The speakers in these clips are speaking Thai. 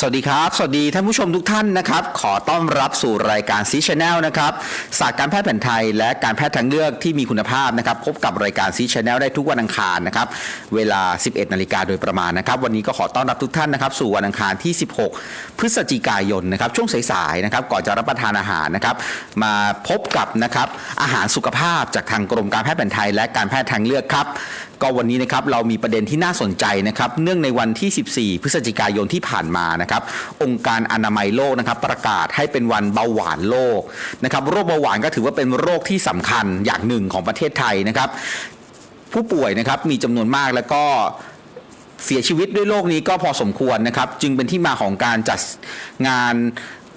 สวัสดีครับ สวัสดีท่านผู้ชมทุกท่านนะครับ ขอต้อนรับสู่รายการซีชแนลนะครับศาสตร์การแพทย์แผนไทย และการแพทย์ทางเลือกที่มีคุณภาพนะครับ พบกับรายการซีชแนลได้ทุกวันอังคารนะครับ เวลา 11 นาฬิกาโดยประมาณนะครับ วันนี้ก็ขอต้อนรับทุกท่านนะครับ สู่วันอังคารที่ 16 พฤศจิกายนนะครับ ช่วงสายๆนะครับ ก่อนจะรับประทานอาหารนะครับ มาพบกับนะครับอาหารสุขภาพจากทางกรมการแพทย์แผนไทย และการแพทย์ทางเลือกครับ ก็วันนี้นะครับเรามีประเด็นที่น่าสนใจนะครับเนื่องในวันที่ 14 พฤศจิกายนที่ผ่านมานะครับองค์การอนามัยโลกนะครับประกาศให้เป็นวันเบาหวานโลกนะครับโรคเบาหวานก็ถือว่าเป็นโรคที่สำคัญอย่างหนึ่งของประเทศไทยนะครับผู้ป่วยนะครับมีจำนวนมากแล้วก็เสียชีวิตด้วยโรคนี้ก็พอสมควรนะครับ จึงเป็นที่มาของการจัดงาน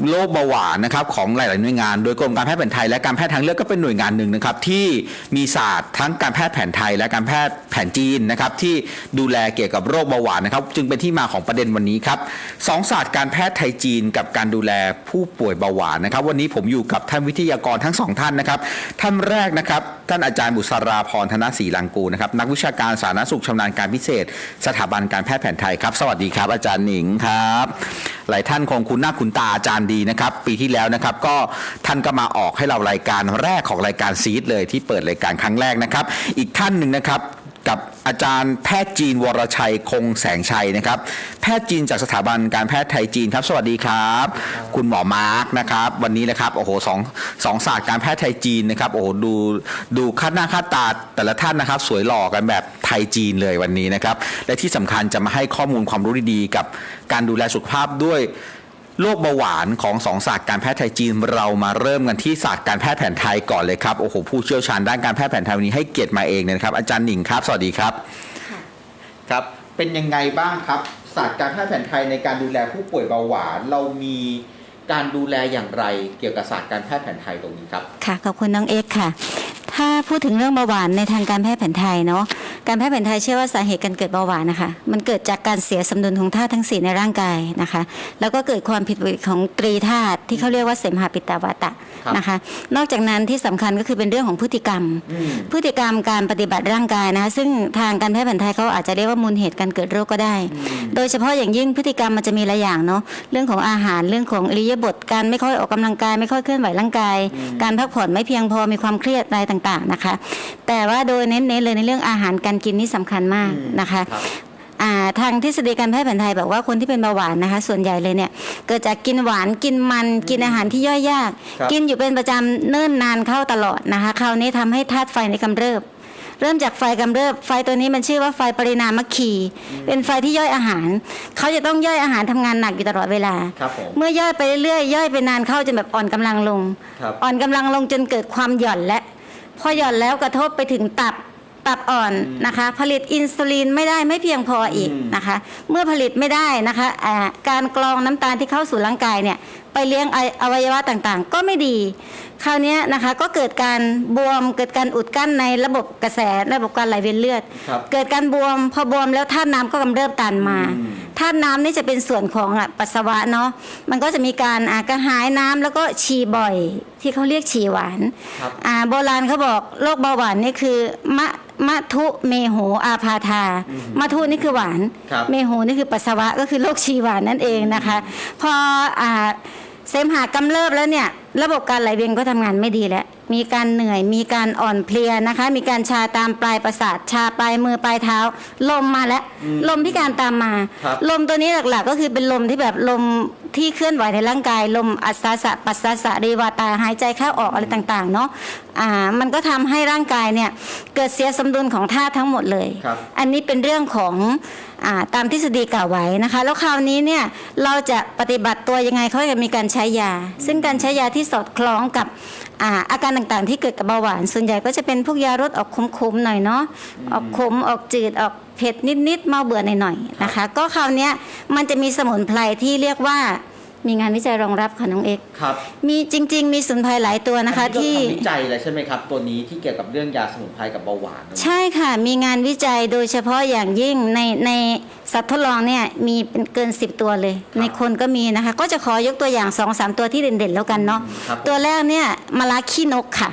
โรคเบาหวานนะครับของหลาย ๆ หน่วยงาน โดยกรมการแพทย์แผนไทยและการแพทย์ทางเลือกก็เป็นหน่วยงานหนึ่งนะครับที่มีศาสตร์ทั้งการแพทย์แผนไทยและการแพทย์แผนจีนนะครับที่ดูแลเกี่ยวกับโรคเบาหวานนะครับจึงเป็นที่มาของประเด็นวันนี้ครับสองศาสตร์การแพทย์ไทยจีนกับการดูแลผู้ป่วยเบาหวานนะครับ วันนี้ผมอยู่กับท่านวิทยากรทั้งสองท่านนะครับท่านแรกนะครับท่านอาจารย์บุษราพรธนศรีลังกูนะครับนักวิชาการสาธารณสุขชำนาญการพิเศษ สถาบันการแพทย์แผนไทยครับสวัสดีครับอาจารย์หนิงครับ หลายท่านคงคุ้นหน้าคุ้นตาอาจารย์ดีนะครับ ปีที่แล้วนะครับก็ท่านก็มาออกให้เรารายการแรกของรายการซีดเลยที่เปิดรายการครั้งแรกนะครับ อีกท่านหนึ่งนะครับกับอาจารย์แพทย์จีนวรชัยคงแสงชัยนะครับ แพทย์จีนจากสถาบันการแพทย์ไทยจีนครับ สวัสดีครับ คุณหมอมาร์กนะครับ วันนี้นะครับโอ้โหสองสองศาสตร์การแพทย์ไทยจีนนะครับโอ้โหดูดูคาดหน้าคาดตาแต่ละท่านนะครับ สวยหล่อกันแบบไทยจีนเลยวันนี้นะครับ และที่สำคัญจะมาให้ข้อมูลความรู้ดีๆกับการดูแลสุขภาพด้วย โรคเบาหวานของสองศาสตร์การแพทย์ไทยจีนเรามาเริ่มกันที่ศาสตร์การแพทย์แผนไทยก่อนเลยครับโอ้โหผู้เชี่ยวชาญด้านการแพทย์แผนไทยวันนี้ให้เกียรติมาเองเลยนะครับ อาจารย์หนิงครับสวัสดีครับครับเป็นยังไงบ้างครับศาสตร์การแพทย์แผนไทยในการดูแลผู้ป่วยเบาหวานเรามี การดูแลอย่างไรเกี่ยวกับศาสตร์การแพทย์แผนไทยตรงนี้ครับ ค่ะขอบคุณน้องเอ็กซ์ค่ะ ถ้าพูดถึงเรื่องเบาหวานในทางการแพทย์แผนไทยเนาะการแพทย์แผนไทยเชื่อว่าสาเหตุการเกิดเบาหวานนะคะ มันเกิดจากการเสียสมดุลของธาตุทั้งสี่ในร่างกายนะคะ แล้วก็เกิดความผิดปกติของตรีธาตุที่เขาเรียกว่าเสมหะปิตาวาตะครับนะคะ นอกจากนั้นที่สำคัญก็คือเป็นเรื่องของพฤติกรรมอืมพฤติกรรมการปฏิบัติร่างกายนะคะซึ่งทางการแพทย์แผนไทยเขาอาจจะเรียกว่ามูลเหตุการเกิดโรคก็ได้ โดยเฉพาะอย่างยิ่งพฤติกรรมมันจะมีหลายอย่างเนาะเรื่องของอาหารเรื่องของอิริยาบถการไม่ค่อยออกกำลังกาย ไม่ค่อยเคลื่อนไหวร่างกาย การพักผ่อนไม่เพียงพอมีความเครียดอะไรต่างๆนะคะ แต่ว่าโดยเน้นๆเลยในเรื่องอาหารการกินนี่สำคัญมากนะคะครับอ่าทางทฤษฎีการแพทย์แผนไทยบอกว่าคนที่เป็นเบาหวานนะคะ ส่วนใหญ่เลยเนี่ยเกิดจากกินหวานกินมันกินอาหารที่ย่อยยากครับกินอยู่เป็นประจำเนิ่นนานเข้าตลอดนะคะคราวนี้ทำให้ธาตุไฟในกำเริบ เริ่มจากไฟกำเริบไฟตัวนี้มันชื่อว่าไฟปรินามคีเป็นไฟที่ย่อยอาหาร เขาจะต้องย่อยอาหารทำงานหนักอยู่ตลอดเวลาครับผมเมื่อย่อยไปเรื่อยๆย่อยไปนานเข้าจนแบบอ่อนกำลังลงครับอ่อนกำลังลงจนเกิดความหย่อนและ พอหย่อนแล้วกระทบไปถึงตับตับอ่อนนะคะ ผลิตอินซูลินไม่ได้ไม่เพียงพออีกอืมนะคะ เมื่อผลิตไม่ได้นะคะอ่าการกรองน้ำตาลที่เข้าสู่ร่างกายเนี่ย ไปเลี้ยงไออวัยวะต่างๆ ก็ไม่ดี คราวเนี้ยนะคะก็เกิดการบวมเกิดการอุดกั้นในระบบกระแสระบบการไหลเวียนเลือดครับเกิดการบวมพอบวมแล้วธาตุน้ำก็กำเริบตันมาอืมธาตุน้ำนี่จะเป็นส่วนของอะปัสสาวะเนาะมันก็จะมีการอ่ากระหายน้ำแล้วก็ฉี่บ่อยที่เขาเรียกฉี่หวานครับอ่าโบราณเขาบอกโรคเบาหวานนี่คือมะ มะทุเมโหอาพาธาอืมมะทุนี่คือหวาน ครับเมโหนี่คือปัสสาวะก็คือโรคฉี่หวานนั่นเองนะคะ พออ่าเสมหะกำเริบแล้วเนี่ย ระบบการไหลเวียนก็ทำงานไม่ดีแล้ว มีการเหนื่อย มีการอ่อนเพลียนะคะ มีการชาตามปลายประสาท ชาปลายมือปลายเท้า ลมมาแล้ว ลมพิการตามมาครับลมตัวนี้หลักๆ ก็คือเป็นลมที่แบบลมที่เคลื่อนไหวในร่างกาย ลมอัศสาสะปัสสาสะเรวาตาหายใจเข้าออกอะไรต่างๆ เนาะอ่า มันก็ทำให้ร่างกายเนี่ยเกิดเสียสมดุลของธาตุทั้งหมดเลยครับอันนี้เป็นเรื่องของอา ตามทฤษฎีกล่าวไว้นะคะ แล้วคราวนี้เนี่ยเราจะปฏิบัติตัวยังไงเขาจะมีการใช้ยา ซึ่งการใช้ยาที่สอดคล้องกับอาอาการต่างๆ ที่เกิดกับเบาหวาน ส่วนใหญ่ก็จะเป็นพวกยารสออกขมๆหน่อยเนาะออกขมออกจืดออกเผ็ดนิดๆเมาเบื่อหน่อยๆนะคะ ก็คราวเนี้ยมันจะมีสมุนไพรที่เรียกว่า มีงานวิจัยรองรับค่ะน้องเอกครับมีจริง ๆ มีสมุนไพรหลายตัวนะคะอัก็ที่ทำวิจัยเลยใช่ไหมครับ ตัวนี้ที่เกี่ยวกับเรื่องยาสมุนไพรกับเบาหวาน ใช่ค่ะ มีงานวิจัยโดยเฉพาะอย่างยิ่งในใน สัตว์ทดลองเนี่ยมีเป็นเกิน 10 ตัวเลย ในคนก็มีนะคะ ก็จะขอยกตัวอย่าง2อสตัวที่เด่นๆแล้วกันเนาะครับตัวแรกเนี่ยมะระขี้นกค่ะ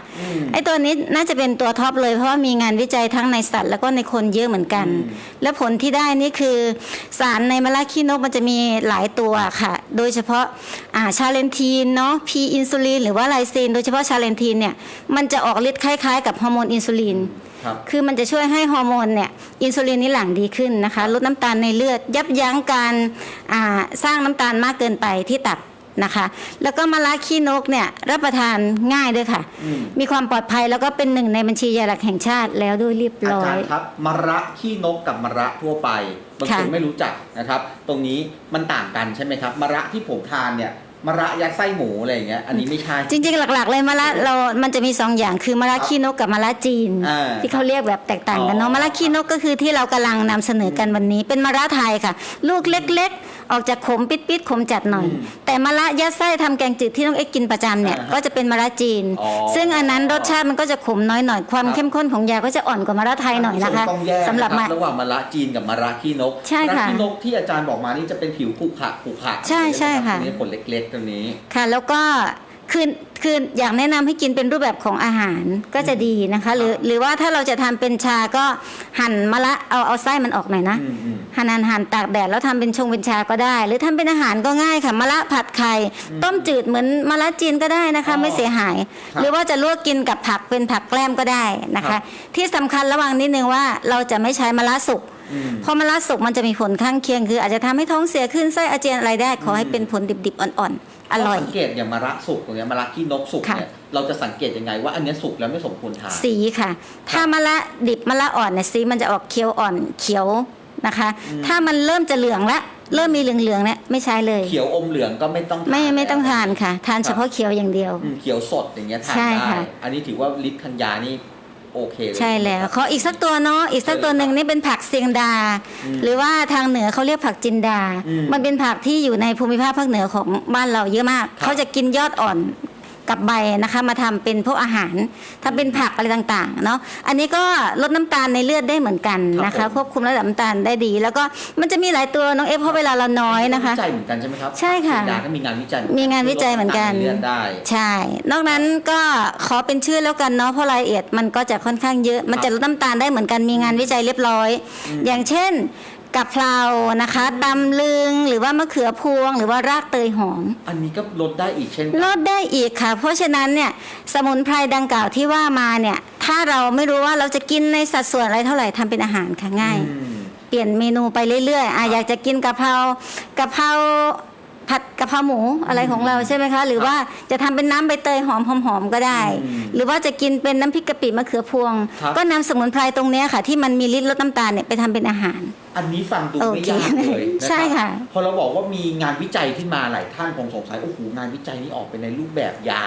ไอ้ตัวนี้น่าจะเป็นตัวท็อปเลยเพราะว่ามีงานวิจัยทั้งในสัตว์แล้วก็ในคนเยอะเหมือนกัน และผลที่ได้นี่คือสารในมะระขี้นกมันจะมีหลายตัวค่ะ โดยเฉพาะอ่าชาเลนทีนเนาะพีอินซูลินหรือว่าไลซีนโดยเฉพาะชาเลนทีนเนี่ยมันจะออกฤทธิ์คล้ายๆ กับฮอร์โมนอินซูลิน ครับคือมันจะช่วยให้ฮอร์โมนเนี่ยอินซูลินนี่หลั่งดีขึ้นนะคะลดน้ำตาลในเลือด ยับยั้งการอ่าสร้างน้ำตาลมากเกินไปที่ตับนะคะ แล้วก็มะระขี้นกเนี่ยรับประทานง่ายด้วยค่ะอืมมีความปลอดภัยแล้วก็เป็นหนึ่งในบัญชียาหลักแห่งชาติแล้วด้วยเรียบอาร้อจารยย์ครับมะระขี้นกกับมะระทั่วไปบางคนค่ะไม่รู้จักนะครับ ตรงนี้มันต่างกันใช่ไหมครับมะระที่ผมทานเนี่ย มะระยัดไส้หมูอะไรอย่างเงี้ยอันนี้ไม่ใช่ จริง ๆ หลัก ๆ เลยมะระเรา มันจะมีสองอย่างคือมะระขี้นกกับมะระจีน อ่าที่เขาเรียกแบบแตกต่างกันอ๋เนาะอมะระขี้นกก็คือที่เรากำลังนำเสนอกันวันนี้ เป็นมะระไทยค่ะ ลูกเล็ก ๆ ออกจากขมปิดๆขมจัดหน่อยแต่มะระยัดไส้ทำแกงจืดที่น้องเอ็กกินประจำเนี่ยอ่าฮะก็จะเป็นมะระจีน อ๋อซึ่งอันนั้นรสชาติมันก็จะขมน้อยหน่อยความครับเข้มข้นของยาก็จะอ่อนกว่ามะระไทยหน่อยนะคะต้องแยกสำหรับนะคมาระหว่างมะระจีนกับมะระขี้นกใช่ค่ะมะระขี้นกที่อาจารย์บอกมานี่จะเป็นผิวขรุขระขรุขระใช่ใช่ค่ะตรงนี้ผลเล็กๆตรงนี้ ค่ะ แล้วก็คือคืออยากแนะนำให้กินเป็นรูปแบบของอาหารก็จะดีนะคะ หรือหรือว่าถ้าเราจะทำเป็นชาก็หั่นมะละเอาเอาไส้มันออกหน่อยนะอืมอืมหั่นหั่นหั่นตากแดดแล้วทำเป็นชงเป็นชาก็ได้ หรือทำเป็นอาหารก็ง่ายค่ะมะละผัดไข่ต้มจืดเหมือนมะละจีนก็ได้นะคะอ๋อไม่เสียหายครับหรือว่าจะลวกกินกับผักเป็นผักแกล้มก็ได้นะครัคะบที่สำคัญระวังนิดนึงว่าเราจะไม่ใช้มะละสุกอืมเพราะมะละสุกมันจะมีผลข้างเคียงคือ อาจจะทำให้ท้องเสียขึ้นไส้อาเจียนอะไรได้ขอให้เป็นผลดิบๆอ่อนๆอร่อยสังเกตอย่างมะระสุกตรงเนี้ยมะระขี้นกสุกค่ะเนี่ยเราจะสังเกตยังไงว่าอันเนี้ยสุกแล้วไม่สมควรทานสีค่ะ ถ้ามะละดิบมะละอ่อนเนี่ยสีมันจะออกเขียวอ่อนเขียวนะคะ ถ้ามันเริ่มจะเหลืองละเริ่มมีเหลืองๆเนี่ยไม่ใช้เลย เขียวอมเหลืองก็ไม่ต้องทานไม่ไม่ต้องแล้วทานค่ะ ทานเฉพาะเขียวอย่างเดียวอืมเขียวสดอย่างเงี้ยทานใช่ได้ค่ะอันนี้ถือว่าลิตรธัญญานี่ โอเคเลย ใช่แล้วขออีกสักตัวเนาะอีกสักตัวหนึ่งนี่เป็นผักเสียงดาหรือว่าทางเหนือเขาเรียกผักจินดา อืมมันเป็นผักที่อยู่ในภูมิภาคภาคเหนือของบ้านเราเยอะมาก ครับ เขาจะกินยอดอ่อน กับใบนะคะมาทำเป็นพวกอาหารถ้าเป็นผักอะไรต่างๆเนาะอันนี้ก็ลดน้ำตาลในเลือดได้เหมือนกันนะครัคะบผมควบคุมระดับน้ำตาลได้ดี แล้วก็มันจะมีหลายตัวน้องเอฟเพราะเวลาเราน้อยนะคะวิจัยเหมือนกันใช่ไหมครับใช่ค่ะยาก็มีงานวิจัยมีงานวิจัยเหมือนกันเลือดได้ใช่ นอกนั้นก็ขอเป็นชื่อแล้วกันเนาะเพราะรายละเอียดมันก็จะค่อนข้างเยอะมันจะลดน้ำตาลได้เหมือนกันมีงานวิจัยเรียบร้อย อย่างเช่น กะเพรานะคะตำลึงหรือว่ามะเขือพวง หรือว่ารากเตยหอม อันนี้ก็ลดได้อีกเช่นลดได้อีกค่ะ เพราะฉะนั้นเนี่ยสมุนไพรดังกล่าวที่ว่ามาเนี่ย ถ้าเราไม่รู้ว่าเราจะกินในสัดส่วนอะไรเท่าไหร่ทำเป็นอาหารค่ะง่าย อืม เปลี่ยนเมนูไปเรื่อยๆอะอยากจะกินกะเพรากะเพรา ผัดกะเพราหมูอะไรของเราใช่ไหมคะ หรือว่าจะทำเป็นน้ำใบเตยหอมหอมๆก็ได้อืมหรือว่าจะกินเป็นน้ำพริกกะปิมะเขือพวงครับก็นำสมุนไพรตรงเนี้ยค่ะ ที่มันมีฤทธิ์ลดน้ำตาลเนี่ยไปทำเป็นอาหาร อันนี้ฟังดูโอไม่เคยากเลยนรับใช่ค่ะ พอเราบอกว่ามีงานวิจัยขึ้นมาหลายท่านคงสงสัยโอ้โหงานวิจัยนี้ออกเป็นในรูปแบบยา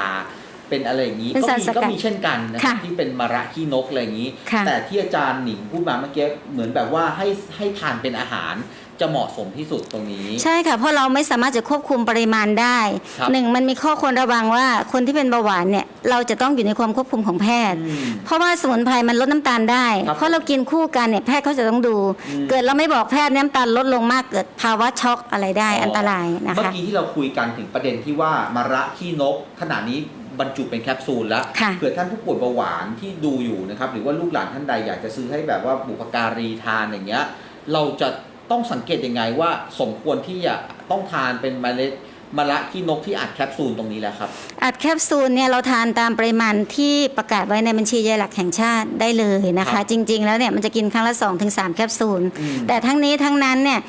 เป็นอะไรอย่างนี้เป็นก็สารมีสกัดก็มีเช่นกันนะครับค่ะที่เป็นมะระขี้นกอะไรอย่างนี้ค่ะแต่ที่อาจารย์หนิงพูดมาเมื่อกี้เหมือนแบบว่าให้ให้ทานเป็นอาหาร จะเหมาะสมที่สุดตรงนี้ ใช่ค่ะเพราะเราไม่สามารถจะควบคุมปริมาณได้ครับหนึ่งมันมีข้อควรระวังว่าคนที่เป็นเบาหวานเนี่ยเราจะต้องอยู่ในความควบคุมของแพทย์ อืมเพราะว่าสมุนไพรมันลดน้ำตาลได้ ครับเพราะเรากินคู่กันเนี่ยแพทย์เขาจะต้องดู อืม เกิดเราไม่บอกแพทย์น้ำตาลลดลงมากเกิดภาวะช็อกอะไรได้อันตรายนะเมื่อคะ กี้ที่เราคุยกันถึงประเด็นที่ว่ามะระขี้นกขณะนี้บรรจุเป็นแคปซูลแล้วค่ะ เผื่อท่านผู้ป่วยเบาหวานที่ดูอยู่นะครับ หรือว่าลูกหลานท่านใดอยากจะซื้อให้แบบว่าบุพการีทานอย่างเงี้ย เราจะ ต้องสังเกตยังไงว่าสมควรที่จะต้องทานเป็นเมล็ดมะระขี้นกที่อัดแคปซูลตรงนี้แล้วครับ อัดแคปซูลเนี่ยเราทานตามปริมาณที่ประกาศไว้ในบัญชียาหลักแห่งชาติได้เลยนะครัคะ บจริง ๆ แล้วเนี่ยมันจะกินครั้งละ2-3ถึงแคปซูล อืม แต่ทั้งนี้ทั้งนั้นเนี่ย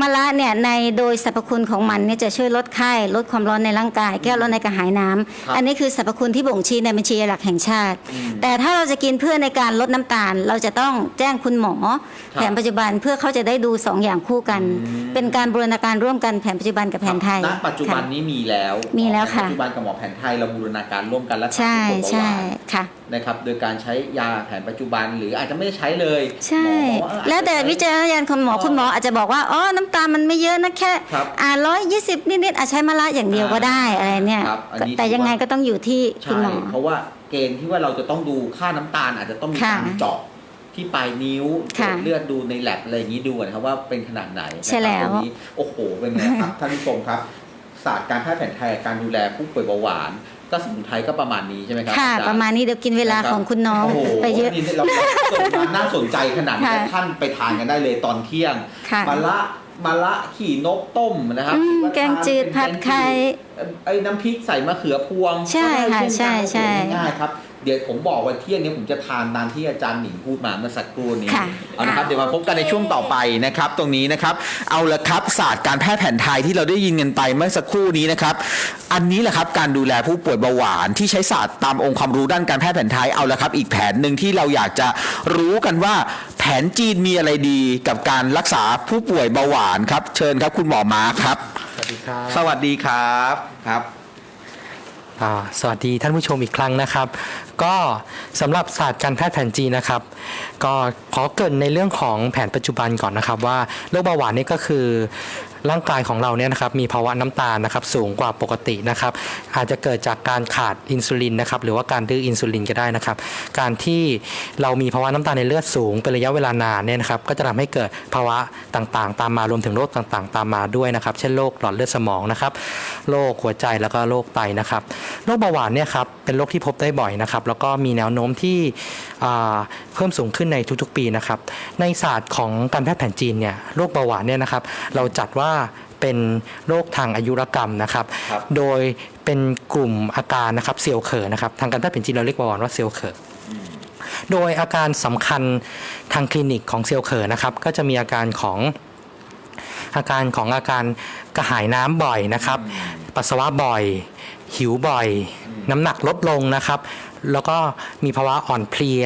มะระเนี่ยในโดยสรรพคุณของมันเนี่ยจะช่วยลดไข้ลดความร้อนในร่างกายแก้ลดในกระหายน้ำครับอันนี้คือสรรพคุณที่บ่งชี้ในบัญชียาหลักแห่งชาติอืมแต่ถ้าเราจะกินเพื่อในการลดน้ำตาล เราจะต้องแจ้งคุณหมอครับแผนปัจจุบันเพื่อเขาจะได้ดูสองอย่างคู่กันอืมเป็นการบูรณาการร่วมกันแผนปัจจุบันกับแผนไทยณปัจจุบันค่ะนี้มีแล้วมีแล้วค่ะปัจจุบันกับหมอแผนไทยเราบูรณาการร่วมกันรักษาใช่ผู้ป่วยเบาหใช่วานค่ะนะครับโดยการใช้ยาแผนปัจจุบันหรืออาจจะไม่ได้ใช้เลยใช่หมอบอกาแล้วแต่วิจารณญาณคุณหมออ๋อคุณหมออาจจะบอกว่าอ๋อน้ำตาลมันไม่เยอะนะแค่ครับอ่าร้อยยี่สิบนิดๆอาจใช้มะระอย่างเดียวก็ได้อะไรเนี่ยครับอันนี้ แต่ยังไงถือว่าก็ต้องอยู่ที่คุณใช่หมอ เพราะว่าเกณฑ์ที่ว่าเราจะต้องดูค่าน้ำตาลอาจจะต้องมีค่ะการเจาะที่ปลายนิ้วค่ะเลือดดูในแลบอะไรอย่างนี้ดูนะครับว่าเป็นขนาดไหนนะครับใช่แล้ว ตรงนี้โอ้โหเป็นไงครับ ท่านผู้ชมครับศาสตร์การแพทย์แผนไทยการดูแลผู้ป่วยเบาหวาน ก็สมุนไพรก็ประมาณนี้ใช่ไหมครับค่ะ อจย์ ประมาณนี้เดี๋ยวกินเวลาของคุณน้องโโหไปเยอะ นี่เราเกิดมาน่าสนใจขนาดนี้ค่ะท่านไปทานกันได้เลยตอนเที่ยงค่ะ มะละ มะละขี่นกต้มนะครับอืมหรือว่าแกงจืดทานเป็นผัดไข่ แกงจืดไอ้น้ำพริกใส่มะเขือพวงใช่ค่ะก็ได้เนกันใช่ใช่โอ้โหง่ายๆครับ เดี๋ยวผมบอกว่าเที่ยงนี้ผมจะทานตามที่อาจารย์หนิงพูดมาเมื่อสักครู่นี้ค่ะ เอานะครับเดี๋ยวมาพบกันในช่วงต่อไปนะครับ ตรงนี้นะครับ เอาละครับศาสตร์การแพทย์แผนไทยที่เราได้ยินกันไปเมื่อสักครู่นี้นะครับ อันนี้แหละครับการดูแลผู้ป่วยเบาหวานที่ใช้ศาสตร์ตามองค์ความรู้ด้านการแพทย์แผนไทยเอาละครับ อีกแผนหนึ่งที่เราอยากจะรู้กันว่า แผนจีนมีอะไรดีกับการรักษาผู้ป่วยเบาหวานครับ เชิญครับคุณหมอมาร์คครับ สวัสดีครับสวัสดีครับครับ อ่าสวัสดีท่านผู้ชมอีกครั้งนะครับ ก็สำหรับศาสตร์การแพทย์แผนจีนนะครับ ก็ขอเกินในเรื่องของแผนปัจจุบันก่อนนะครับ ว่าโรคเบาหวานนี่ก็คือ ร่างกายของเราเนี่ยนะครับมีภาวะน้ำตาลนะครับสูงกว่าปกตินะครับอาจจะเกิดจากการขาดอินซูลินนะครับหรือว่าการดื้ออินซูลินก็ได้นะครับ การที่เรามีภาวะน้ำตาลในเลือดสูงเป็นระยะเวลานานเนี่ยนะครับก็จะทำให้เกิดภาวะต่างๆ ตามมารวมถึงโรคต่างๆ ตามมาด้วยนะครับ เช่นโรคหลอดเลือดสมองนะครับโรคหัวใจแล้วก็โรคไตนะครับโรคเบาหวานเนี่ยครับเป็นโรคที่พบได้บ่อยนะครับแล้วก็มีแนวโน้มที่เพิ่มสูงขึ้นในทุกๆ ปีนะครับในศาสตร์ของการแพทย์แผนจีนเนี่ยโรคเบาหวานเนี่ยนะครับเราจัดว่าเป็นโรคทางอายุรกรรมนะครับ ครับโดยเป็นกลุ่มอาการนะครับเซลล์เขอนะครับทางการแพทย์แผนจีนเราเรียกเบาหวานว่าเซลล์เขอโดยอาการสำคัญทางคลินิกของเซลล์เขอนะครับ ก็จะมีอาการของอาการของอาการกระหายน้ำบ่อยนะครับ ปัสสาวะบ่อย หิวบ่อย น้ำหนักลดลงนะครับ แล้วก็มีภาวะอ่อนเพลีย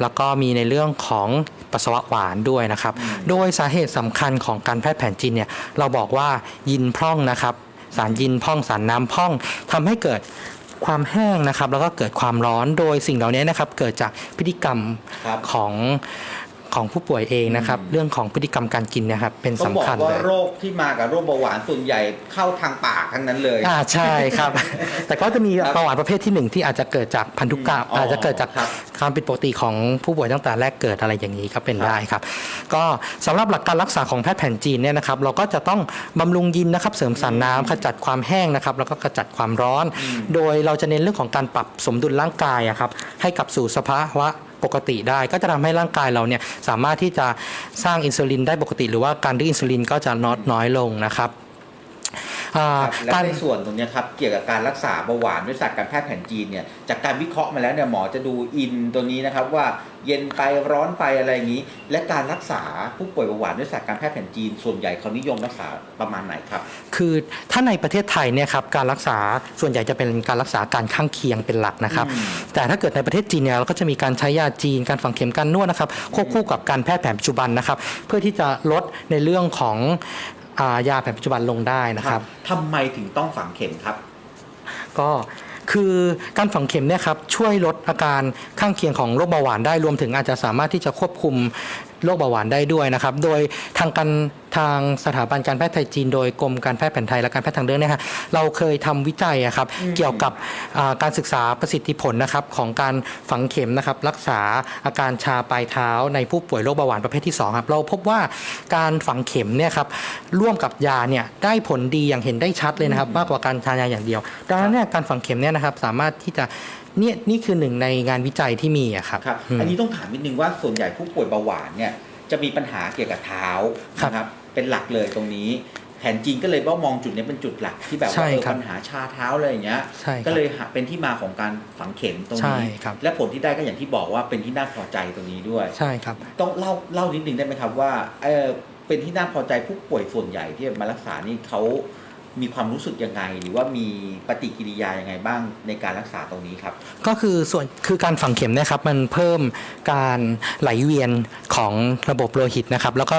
แล้วก็มีในเรื่องของ ปัสสาวะหวานด้วยนะครับ โดยสาเหตุสำคัญของการแพทย์แผนจีนเนี่ยเราบอกว่ายินพร่องนะครับ สารยินพร่องสารน้ำพร่องทำให้เกิดความแห้งนะครับ แล้วก็เกิดความร้อนโดยสิ่งเหล่านี้นะครับ เกิดจากพฤติกรรมครับ ของ ของผู้ป่วยเองนะครับ เรื่องของพฤติกรรมการกินเนะครับ เป็นต้องสำบอกคัญว่าเลยโรคที่มากับโรคเบาหวานส่วนใหญ่เข้าทางปากทั้งนั้นเลย อ่าใช่ครับ แต่ก็จะมีครับเบาหวานประเภทที่หนึ่งที่อาจจะเกิดจากพันธุกรรมอืมอ๋อออาจจะเกิดจากครับความผิดปกติของผู้ป่วยตั้งแต่แรกเกิดอะไรอย่างนี้ก็เป็นครับ ได้ครับ ก็สำหรับหลักการรักษาของแพทย์แผนจีนเนี่ยนะครับ เราก็จะต้องบำรุงยินนะครับ เสริมสารน้ำขจัดความแห้งนะครับ แล้วก็ขจัดความร้อน โดยเราจะเน้นเรื่องของการปรับสมดุลร่างกายอะครับให้กลับสู่สภาวะ ปกติได้ ก็จะทำให้ร่างกายเราเนี่ยสามารถที่จะสร้างอินซูลินได้ปกติ หรือว่าการดื้ออินซูลินก็จะลดน้อยลงนะครับ และการในส่วนตรงเนี้ยครับเกี่ยวกับการรักษาเบาหวานด้วยศาสตร์การแพทย์แผนจีนเนี่ยจากการวิเคราะห์มาแล้วเนี่ยหมอจะดูอินตัวนี้นะครับว่าเย็นไปร้อนไปอะไรอย่างนี้ และการรักษาผู้ป่วยเบาหวานด้วยศาสตร์การแพทย์แผนจีน ส่วนใหญ่เขานิยมรักษาประมาณไหนครับ คือถ้าในประเทศไทยเนี่ยครับการรักษาส่วนใหญ่จะเป็นการรักษาการข้างเคียงเป็นหลักนะครับอืมแต่ถ้าเกิดในประเทศจีนเนี่ยเราก็จะมีการใช้ยาจีนการฝังเข็มการนวดนะครับควบคู่กับการแพทย์แผนปัจจุบันนะครับ เพื่อที่จะลดในเรื่องของ อายาแผนปัจจุบันลงได้นะครับ ทำไมถึงต้องฝังเข็มครับ ก็คือการฝังเข็มเนี่ยครับช่วยลดอาการข้างเคียงของโรคเบาหวานได้รวมถึงอาจจะสามารถที่จะควบคุม โรคเบาหวานได้ด้วยนะครับ โดยทางการทางสถาบันการแพทย์ไทยจีนโดยกรมการแพทย์แผนไทยและการแพทย์ทางเลือกเนี่ยฮะเราเคยทำวิจัยอะครับเกี่ยวกับอ่าการศึกษาประสิทธิผลนะครับของการฝังเข็มนะครับรักษาอาการชาปลายเท้าในผู้ป่วยโรคเบาหวานประเภทที่สองครับเราพบว่าการฝังเข็มเนี่ยครับร่วมกับยาเนี่ยได้ผลดีอย่างเห็นได้ชัดเลยนะครับ มากกว่าการทานยาอย่างเดียว ดังนั้นเนี่ยการฝังเข็มเนี่ยนะครับสามารถที่จะ เนี่ยนี่คือหนึ่งในงานวิจัยที่มีอะครับ ครับอืมอันนี้ต้องถามนิดนึงว่าส่วนใหญ่ผู้ป่วยเบาหวานเนี่ยจะมีปัญหาเกี่ยวกับเท้าครับนะครับเป็นหลักเลยตรงนี้แผนจีนก็เลยว่ามองจุดนี้เป็นจุดหลักที่แบบใช่ว่าเออครับปัญหาชาเท้าอะไรอย่างเงี้ยใช่ครับก็เลยหาเป็นที่มาของการฝังเข็มตรงใช่นี้ครับและผลที่ได้ก็อย่างที่บอกว่าเป็นที่น่าพอใจตรงนี้ด้วย ใช่ครับ ต้องเล่าเล่านิดนึงได้ไหมครับว่าเออเป็นที่น่าพอใจผู้ป่วยส่วนใหญ่ที่มารักษานี่เขา มีความรู้สึกยังไง หรือว่ามีปฏิกิริยายังไงบ้างในการรักษาตรงนี้ครับ ก็คือส่วนคือการฝังเข็มเนะครับมันเพิ่มการไหลเวียนของระบบโลหิตนะครับ แล้วก็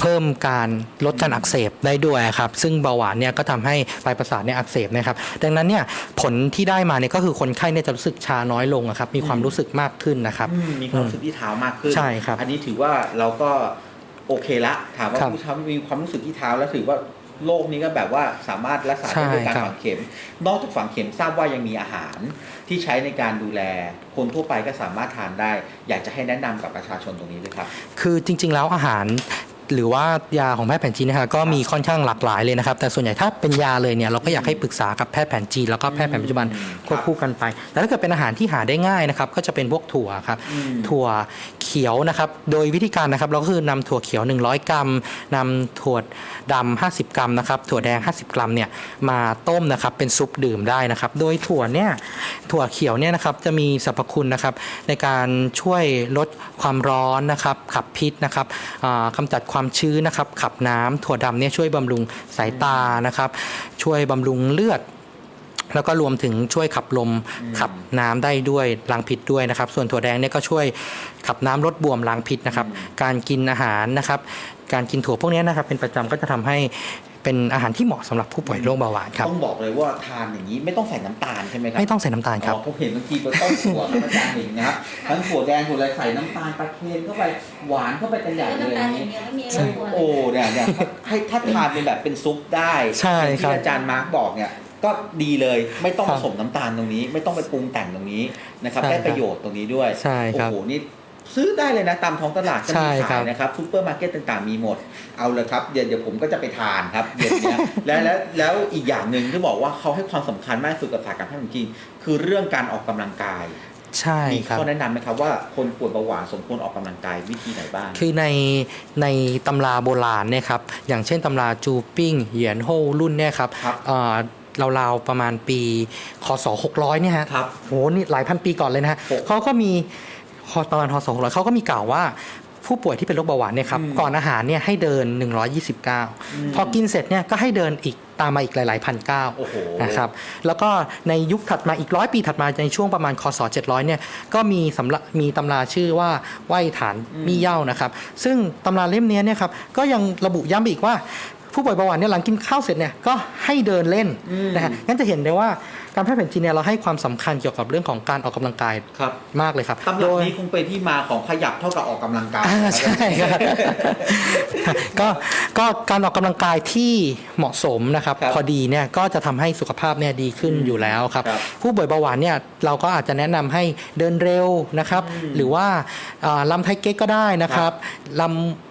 เพิ่มการลดการอักเสบได้ด้วยครับ ซึ่งเบาหวานเนี่ยก็ทำให้ปลายประสาทเนี่ยอักเสบนะครับ ดังนั้นเนี่ยผลที่ได้มาเนี่ยก็คือคนไข้เนี่ยจะรู้สึกชาน้อยลงอะครับ มีความรู้สึกมากขึ้นนะครับอืมมีความรู้สึกที่เท้ามากขึ้นใช่ครับอันนี้ถือว่าเราก็โอเคละถามว่าครับผู้เท้ามีความรู้สึกที่เท้าแล้วถือว่า โรคนี้ก็แบบว่าสามารถรักษาได้ด้วยการใช่ครับฝังเข็ม นอกจากฝังเข็มทราบว่ายังมีอาหารที่ใช้ในการดูแล คนทั่วไปก็สามารถทานได้ อยากจะให้แนะนำกับประชาชนตรงนี้ด้วยครับ คือจริง ๆ แล้วอาหาร หรือว่ายาของแพทย์แผนจีนนะคะก็มีค่อนข้างหลากหลายเลยนะครับ แต่ส่วนใหญ่ถ้าเป็นยาเลยเนี่ยเราก็อยากให้ปรึกษากับแพทย์แผนจีนแล้วก็แพทย์แผนปัจจุบันอืมควบคู่กันไป แต่ถ้าเกิดเป็นอาหารที่หาได้ง่ายนะครับก็จะเป็นพวกถั่วครับอืมถั่วเขียวนะครับโดยวิธีการนะครับเราก็คือนำถั่วเขียว 100 กรัมนำถั่วดำ50 กรัมนะครับถั่วแดง 50 กรัมเนี่ยมาต้มนะครับเป็นซุปดื่มได้นะครับ โดยถั่วเนี่ยถั่วเขียวเนี่ยนะครับจะมีสรรพคุณนะครับในการช่วยลดความร้อนนะครับขับพิษนะครับอ่ากำจัดความชื้นนะครับ ขับน้ำถั่วดำเนี่ยช่วยบำรุงสายตานะครับ ช่วยบำรุงเลือด แล้วก็รวมถึงช่วยขับลมขับน้ำได้ด้วยล้างพิษด้วยนะครับ ส่วนถั่วแดงเนี่ยก็ช่วยขับน้ำลดบวมล้างพิษนะครับ การกินอาหารนะครับ การกินถั่วพวกนี้นะครับเป็นประจำก็จะทำให้ เป็นอาหารที่เหมาะสำหรับผู้ป่วยโรคเบาหวานครับ ต้องบอกเลยว่าทานอย่างนี้ไม่ต้องใส่น้ำตาลใช่ไหมครัไม่ต้องใส่น้ำตาลครับ อ๋อผมเห็นบางทีก็ต้องถั่วครับอาจารย์เห็นนะครับทั้งถั่วแดงถั่วอะไรใส่น้ำตาลปลาเค็มเข้าไปหวานเข้าไปกันใหญ่เลยอย่างนี้ใช่โอ้เนี่ยเนี่ยถ้าให้ถ้าทานเป็นแบบเป็นซุปได้ใช่อย่างครัที่บอาจารย์มาร์กบอกเนี่ยก็ดีเลยไม่ต้องครัผบสมน้ำตาลตรงนี้ ไม่ต้องไปปรุงแต่งตรงนี้นะครับใช่ได้ประโยชน์ตรงนี้ด้วยใช่ครับ โอ้โหนี่ ซื้อได้เลยนะตามท้องตลาดก็ใช่มีครัขายบนะครับซูเปอร์มาร์เก็ตต่างๆมีหมด เอาเลยครับเดี๋ยวเดี๋ยวผมก็จะไปทานครับเย็นเนี้ยแล้วแล้วแล้วอีกอย่างหนึ่งที่บอกว่าเขาให้ความสำคัญมากที่สุดกับศาสตร์การแพทย์จริงๆคือเรื่องการออกกำลังกายใช่มีครับข้อแนะนำไหมครับว่าคนป่วยเบาหวานสมควรออกกำลังกายวิธีไหนบ้าง คือในในตำราโบราณเนี่ยครับอย่างเช่นตำราจูปิ้งเหยียนโฮรุ่นเนี่ยครับครับเอ่อราวๆประมาณปีคศ600เนี่ยฮะครับโหนี่หลายพันปีก่อนเลยนะฮะโอ้เขาก็มีคอ ประมาณคศ600เขาก็มีกล่าวว่าผู้ป่วยที่เป็นโรคเบาหวานเนี่ยครับอืมก่อนอาหารเนี่ยให้เดิน 129 พอกินเสร็จเนี่ยก็ให้เดินอีกตามมาอีกหลาย ๆ พันเก้าโอ้โหนะครับแล้วก็ในยุคถัดมาอีกร้อยปีถัดมาในช่วงประมาณคศ700เนี่ยก็มีสำหรับมีตำราชื่อว่าไหวฐานมีเหย้านะครับ ซึ่งตำราเล่มเนี้ยเนี่ยครับก็ยังระบุย้ำอีกว่า ผู้ป่วยเบาหวานเนี่ยหลังกินข้าวเสร็จเนี่ยก็ให้เดินเล่นอืมนะฮะงั้นจะเห็นได้ว่าการแพทย์แผนจีนเนี่ยเราให้ความสำคัญเกี่ยวกับเรื่องของการออกกำลังกายครับมากเลยครับตำโดรับยนี้คงเป็นที่มาของขยับเท่ากับออกกำลังกายอ่าใช่ครับก็ก็การออกกำลังกายที่เหมาะสมนะครับครับพอดีเนี่ยก็จะทำให้สุขภาพเนี่ยดีขึ้นอืมอยู่แล้วครับครับ ผู้ป่วยเบาหวานเนี่ยเราก็อาจจะแนะนำให้เดินเร็วนะครับอืมหรือว่าอ่าลำไทเก๊กก็ได้นะครับลำอ่า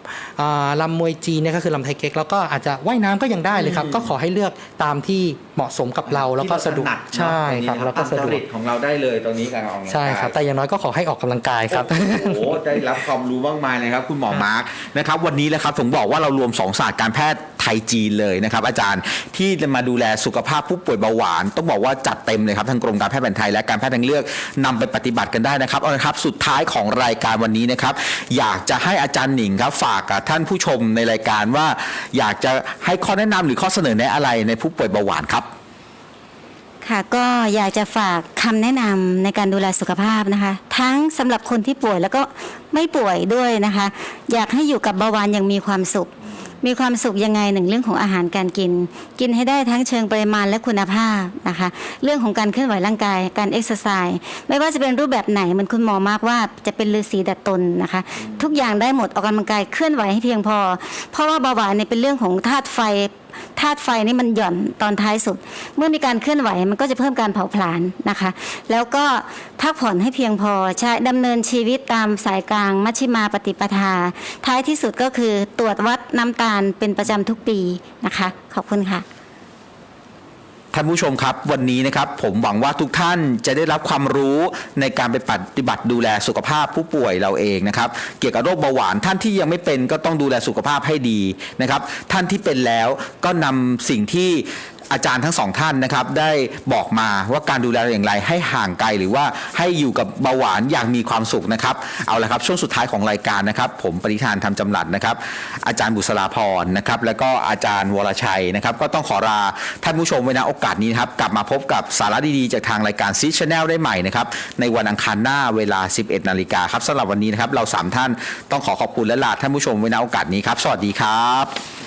ลำมวยจีนเนี่ยก็คือลำไทเก๊กแล้วก็อาจจะว่ายน้ำก็ยังได้เลยครับอืมก็ขอให้เลือกตามที่เหมาะสมกับเราแล้วก็สะดวกที่ใช่เราถนัดเนอะครับแล้วก็ตามสะจดวริกตของเราได้เลยตรงนี้การออกกำลังกายใช่ครับ แต่อย่างน้อยก็ขอให้ออกกำลังกายครับ โอ้โหได้รับความรู้มากมายเลยครับ คุณหมอมาร์กนะครับ วันนี้แหละครับผมบอกว่าเรารวม2ศาสตร์การแพทย์ไทยจีนเลยนะครับอาจารย์ที่จะมาดูแลสุขภาพผู้ป่วยเบาหวาน ต้องบอกว่าจัดเต็มเลยครับทางกรมการแพทย์แผนไทยและการแพทย์ทางเลือกนำไปปฏิบัติกันได้นะครับเอาละครับสุดท้ายของรายการวันนี้นะครับอยากจะให้อาจารย์หนิงครับฝากกับท่านผู้ชมในรายการว่า อยากจะให้ข้อแนะนำหรือข้อเสนอแนะอะไรในผู้ป่วยเบาหวานครับค่ะก็อยากจะฝากคำแนะนำในการดูแลสุขภาพนะคะ ทั้งสำหรับคนที่ป่วยแล้วก็ไม่ป่วยด้วยนะคะ อยากให้อยู่กับเบาหวานอย่างมีความสุข มีความสุขยังไงหนึ่งเรื่องของอาหารการกิน กินให้ได้ทั้งเชิงปริมาณและคุณภาพนะคะ เรื่องของการเคลื่อนไหวร่างกายการเอ็กซ์ไซส์ไม่ว่าจะเป็นรูปแบบไหนเหมือนคุณหมอมากว่าจะเป็นฤาษีดัดตนนะคะ ทุกอย่างได้หมดออกกำลังกายเคลื่อนไหวให้เพียงพอ เพราะว่าเบาหวานเนี่ยเป็นเรื่องของธาตุไฟ ธาตุไฟนี่มันหย่อนตอนท้ายสุด เมื่อมีการเคลื่อนไหวมันก็จะเพิ่มการเผาผลาญนะคะ แล้วก็พักผ่อนให้เพียงพอใช้ดำเนินชีวิตตามสายกลางมัชฌิมาปฏิปทา ท้ายที่สุดก็คือตรวจวัดน้ำตาลเป็นประจำทุกปีนะคะ ขอบคุณค่ะ ท่านผู้ชมครับวันนี้นะครับผมหวังว่าทุกท่านจะได้รับความรู้ในการไปปฏิบัติดูแลสุขภาพผู้ป่วยเราเองนะครับเกี่ยวกับโรคเบาหวานท่านที่ยังไม่เป็นก็ต้องดูแลสุขภาพให้ดีนะครับท่านที่เป็นแล้วก็นำสิ่งที่ อาจารย์ทั้งสองท่านนะครับได้บอกมาว่าการดูแลอย่างไรให้ห่างไกลหรือว่าให้อยู่กับเบาหวานอย่างมีความสุขนะครับ เอาละครับช่วงสุดท้ายของรายการนะครับ ผมปริธานทำจำหลัดนะครับ อาจารย์บุษราพรนะครับ แล้วก็อาจารย์วรชัยนะครับ ก็ต้องขอลาท่านผู้ชมไว้นะโอกาสนี้นะครับ กลับมาพบกับสาระดีๆ จากทางรายการซีชแนลได้ใหม่นะครับในวันอังคารหน้าเวลา 11 นาฬิกาครับสำหรับวันนี้นะครับเราสามท่านต้องขอขอบคุณและลาท่านผู้ชมไว้นะโอกาสนี้ครับ สวัสดีครับ